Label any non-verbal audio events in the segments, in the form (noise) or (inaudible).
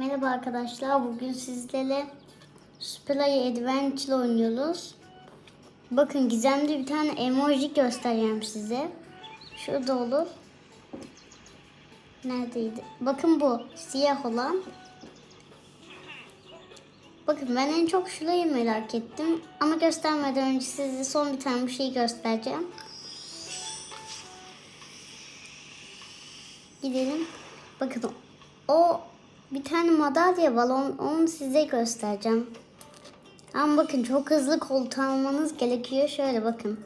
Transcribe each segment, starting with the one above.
Merhaba arkadaşlar. Bugün sizlerle Superlight Adventure oynuyoruz. Bakın gizemli bir tane emoji göstereceğim size. Şurada olur. Neredeydi? Bakın bu siyah olan. Bakın ben en çok şurayı merak ettim. Ama göstermeden önce size son bir tane bir şey göstereceğim. Gidelim. Bakın o bir tane madalya var. Onu, onu size göstereceğim. Ama bakın çok hızlı koltuğu almanız gerekiyor. Şöyle bakın.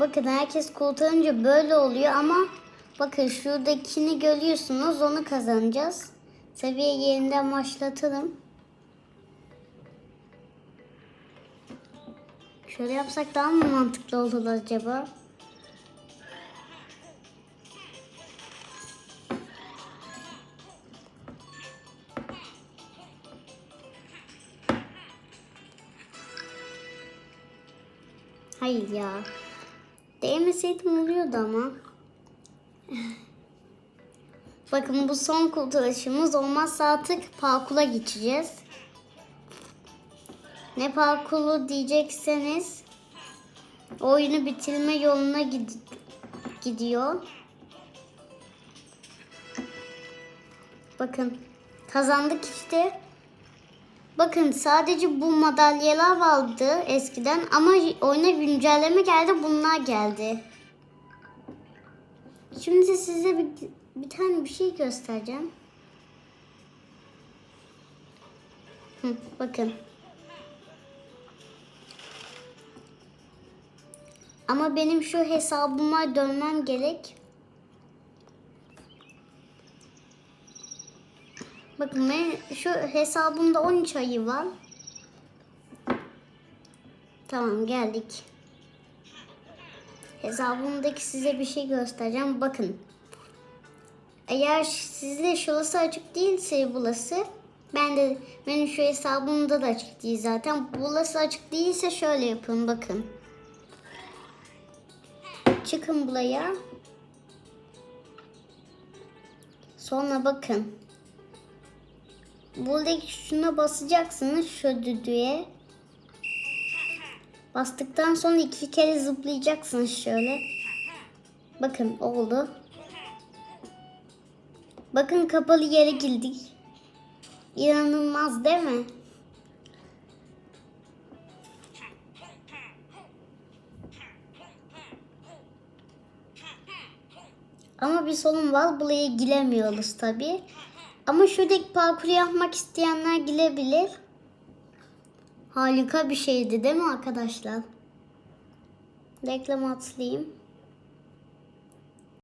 Bakın herkes koltuğunca böyle oluyor ama bakın şuradakini görüyorsunuz onu kazanacağız. Seviye yeniden başlatalım. Şöyle yapsak daha mı mantıklı olur acaba? Hayır ya. Değmeseydim oluyordu ama. (laughs) Bakın bu son kurtuluşumuz olmazsa artık parkura geçeceğiz. Ne parkuru diyecekseniz oyunu bitirme yoluna gid- gidiyor. Bakın kazandık işte. Bakın sadece bu madalyalar vardı eskiden ama oyuna güncelleme geldi bunlar geldi. Şimdi size bir, bir tane bir şey göstereceğim. Hı, bakın. Ama benim şu hesabıma dönmem gerek. Bakın ben şu hesabımda 13 ayı var. Tamam geldik. Hesabımdaki size bir şey göstereceğim. Bakın. Eğer sizde şurası açık değilse burası ben de benim şu hesabımda da açık değil zaten. Burası açık değilse şöyle yapın bakın. Çıkın buraya. Sonra bakın. Buradaki şuna basacaksınız şu düdüğe. Bastıktan sonra iki kere zıplayacaksınız şöyle. Bakın oldu. Bakın kapalı yere girdik. İnanılmaz değil mi? Ama bir sorun var. Buraya giremiyoruz tabi. Ama şuradaki parkuru yapmak isteyenler girebilir. Harika bir şeydi değil mi arkadaşlar? Reklam atlayayım.